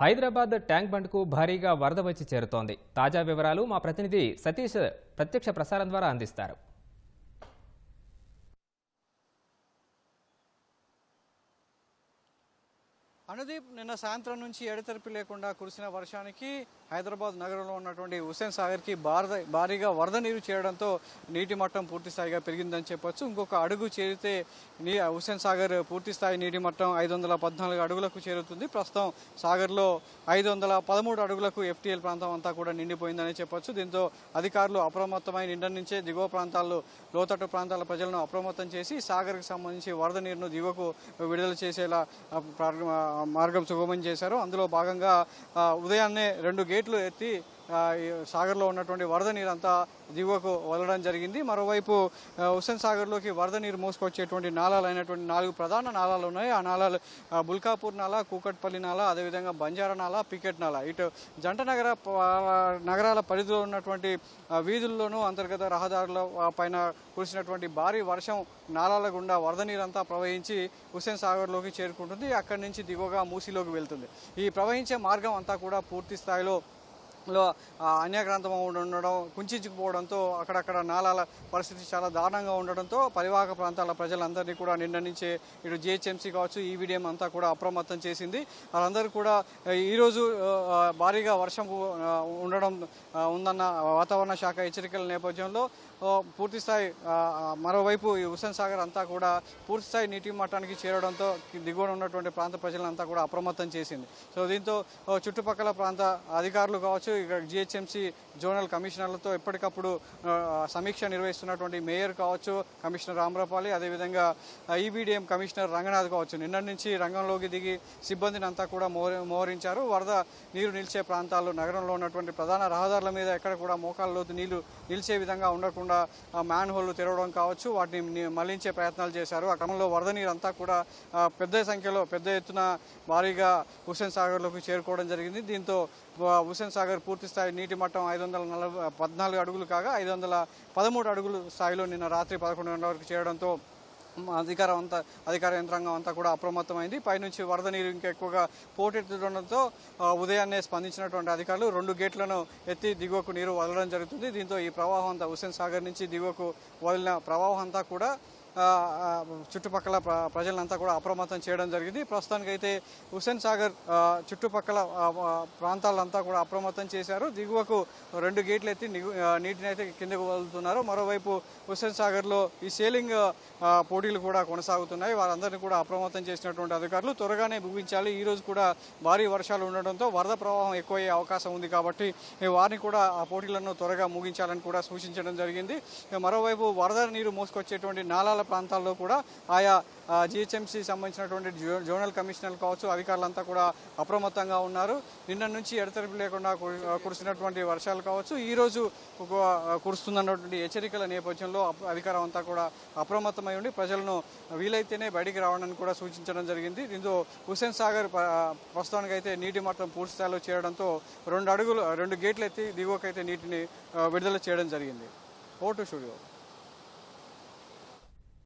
Hyderabad tank బండ్కు భారీగా వరద వచ్చి చేరుతోంది. తాజా వివరాలు మా ప్రతినిధి సతీష్ ప్రత్యక్ష ప్రసారం ద్వారా అందిస్తారు. అనుదీప్ నిన్న సాయంత్రం నుంచి ఎడతెరిపి లేకుండా కురిసిన వర్షానికి హైదరాబాద్ నగరంలో ఉన్నటువంటి హుస్సేన్ సాగర్కి భారత భారీగా వరద నీరు చేరడంతో నీటి మట్టం పూర్తి స్థాయిగా పెరిగిందని చెప్పొచ్చు. ఇంకొక అడుగు చేరితే నీ హుస్సేన్ సాగర్ పూర్తి స్థాయి నీటి మట్టం ఐదు వందల పద్నాలుగు అడుగులకు చేరుతుంది. ప్రస్తుతం సాగర్లో ఐదు వందల పదమూడు అడుగులకు ఎఫ్టీఎల్ ప్రాంతం అంతా కూడా నిండిపోయిందని చెప్పొచ్చు. దీంతో అధికారులు అప్రమత్తమై నిండ నుంచే దిగువ ప్రాంతాల్లో లోతట్టు ప్రాంతాల ప్రజలను అప్రమత్తం చేసి సాగర్కి సంబంధించి వరద నీరును దిగువకు విడుదల చేసేలా మార్గం సుగమం చేశారు. అందులో భాగంగా ఉదయాన్నే రెండు గేట్లు ఎత్తి సాగర్లో ఉన్నటువంటి వరద నీరు అంతా దిగువకు వదలడం జరిగింది. మరోవైపు హుస్సేన్ సాగర్లోకి వరద నీరు మోసుకొచ్చేటువంటి నాలాలు అయినటువంటి నాలుగు ప్రధాన నాలాలు ఉన్నాయి. ఆ నాలాలు బుల్కాపూర్ నాలా కూకట్పల్లి నాలా అదేవిధంగా బంజారా నాలా పికెట్ నాలా. ఇటు జంట నగర నగరాల పరిధిలో ఉన్నటువంటి వీధుల్లోనూ అంతర్గత రహదారుల పైన కురిసినటువంటి భారీ వర్షం నాలాల గుండా వరద నీరంతా ప్రవహించి హుస్సేన్ సాగర్లోకి చేరుకుంటుంది. అక్కడి నుంచి దిగువగా మూసీలోకి వెళ్తుంది. ఈ ప్రవహించే మార్గం అంతా కూడా పూర్తి స్థాయిలో లో ఆ, అన్యాక్రాంతం ఉండడం కుంచుకుపోవడంతో అక్కడక్కడ నాలాల పరిస్థితి చాలా దారుణంగా ఉండడంతో పరివాహక ప్రాంతాల ప్రజలందరినీ కూడా నిన్న నుంచే ఇటు జిహెచ్ఎంసీ కావచ్చు ఈవీడీఎం అంతా కూడా అప్రమత్తం చేసింది. వాళ్ళందరూ కూడా ఈరోజు భారీగా వర్షం ఉండడం ఉందన్న వాతావరణ శాఖ హెచ్చరికల నేపథ్యంలో పూర్తిస్థాయి మరోవైపు ఈ హుస్సేన్ సాగర్ అంతా కూడా పూర్తిస్థాయి నీటి మట్టానికి చేరడంతో దిగువన ఉన్నటువంటి ప్రాంత ప్రజలంతా కూడా అప్రమత్తం చేసింది. సో దీంతో చుట్టుపక్కల ప్రాంత అధికారులు కావచ్చు జిహెచ్ఎంసీ జోనల్ కమిషనర్లతో ఎప్పటికప్పుడు సమీక్ష నిర్వహిస్తున్నటువంటి మేయర్ కావచ్చు కమిషనర్ రామరపాలి అదేవిధంగా ఈబీడీఎం కమిషనర్ రంగనాథ్ కావచ్చు. నిన్న నుంచి రంగంలోకి దిగి సిబ్బందిని అంతా కూడా మోహరించారు. వరద నీరు నిలిచే ప్రాంతాలు నగరంలో ఉన్నటువంటి ప్రధాన రహదారుల మీద ఎక్కడ కూడా మోకాళ్ళలోతు నీళ్ళు నిలిచే విధంగా ఉండకుండా మ్యాన్ హోల్ తెరవడం కావచ్చు వాటిని మళ్ళించే ప్రయత్నాలు చేశారు. ఆ క్రమంలో వరద నీరు అంతా కూడా పెద్ద సంఖ్యలో పెద్ద ఎత్తున భారీగా హుస్సేన్ సాగర్లోకి చేరుకోవడం జరిగింది. దీంతో హుసేన్ హుస్సేన్ సాగర్ పూర్తి స్థాయి నీటి మట్టం ఐదు వందల నలభై పద్నాలుగు అడుగులు కాగా ఐదు వందల పదమూడు అడుగులు స్థాయిలో నిన్న రాత్రి పదకొండు గంటల వరకు చేయడంతో అధికారం అంతా అధికార యంత్రాంగం అంతా కూడా అప్రమత్తమైంది. పైనుంచి వరద నీరు ఇంకా ఎక్కువగా పోటెత్తుండటంతో ఉదయాన్నే స్పందించినటువంటి అధికారులు రెండు గేట్లను ఎత్తి దిగువకు నీరు వదలడం జరుగుతుంది. దీంతో ఈ ప్రవాహం అంతా హుస్సేన్ సాగర్ నుంచి దిగువకు వదిలిన ప్రవాహం అంతా కూడా చుట్టుపక్కల ప్రజలంతా కూడా అప్రమత్తం చేయడం జరిగింది. ప్రస్తుతానికైతే హుస్సేన్ సాగర్ చుట్టుపక్కల ప్రాంతాలంతా కూడా అప్రమత్తం చేశారు. దిగువకు రెండు గేట్లు ఎత్తి నీటిని అయితే కిందకు వదులుతున్నారు. మరోవైపు హుస్సేన్ సాగర్లో ఈ సేలింగ్ పోటీలు కూడా కొనసాగుతున్నాయి. వారందరినీ కూడా అప్రమత్తం చేసినటువంటి అధికారులు త్వరగానే ముగించాలి. ఈ రోజు కూడా భారీ వర్షాలు ఉండడంతో వరద ప్రవాహం ఎక్కువయ్యే అవకాశం ఉంది కాబట్టి వారిని కూడా ఆ పోటీలను త్వరగా ముగించాలని కూడా సూచించడం జరిగింది. మరోవైపు వరద నీరు మోసుకొచ్చేటువంటి నాలాల ప్రాంతాల్లో కూడా ఆయా జిహెచ్ఎంసీ సంబంధించినటువంటి జోనల్ కమిషనర్లు కావచ్చు అధికారులంతా కూడా అప్రమత్తంగా ఉన్నారు. నిన్న నుంచి ఎడతెరిపి లేకుండా కురిసినటువంటి వర్షాలు కావచ్చు ఈ రోజు కురుస్తున్నటువంటి హెచ్చరికల నేపథ్యంలో అప్- అధికారం అంతా కూడా అప్రమత్తమై ఉండి ప్రజలను వీలైతేనే బయటికి రావడానికి కూడా సూచించడం జరిగింది. దీంతో హుస్సేన్ సాగర్ ప్రస్తుతానికైతే ప్రస్తుతానికి అయితే నీటి మట్టం పూర్తి స్థాయిలో చేరడంతో రెండు అడుగులు రెండు గేట్లు ఎత్తి దిగువకైతే నీటిని విడుదల చేయడం జరిగింది. Vote studio.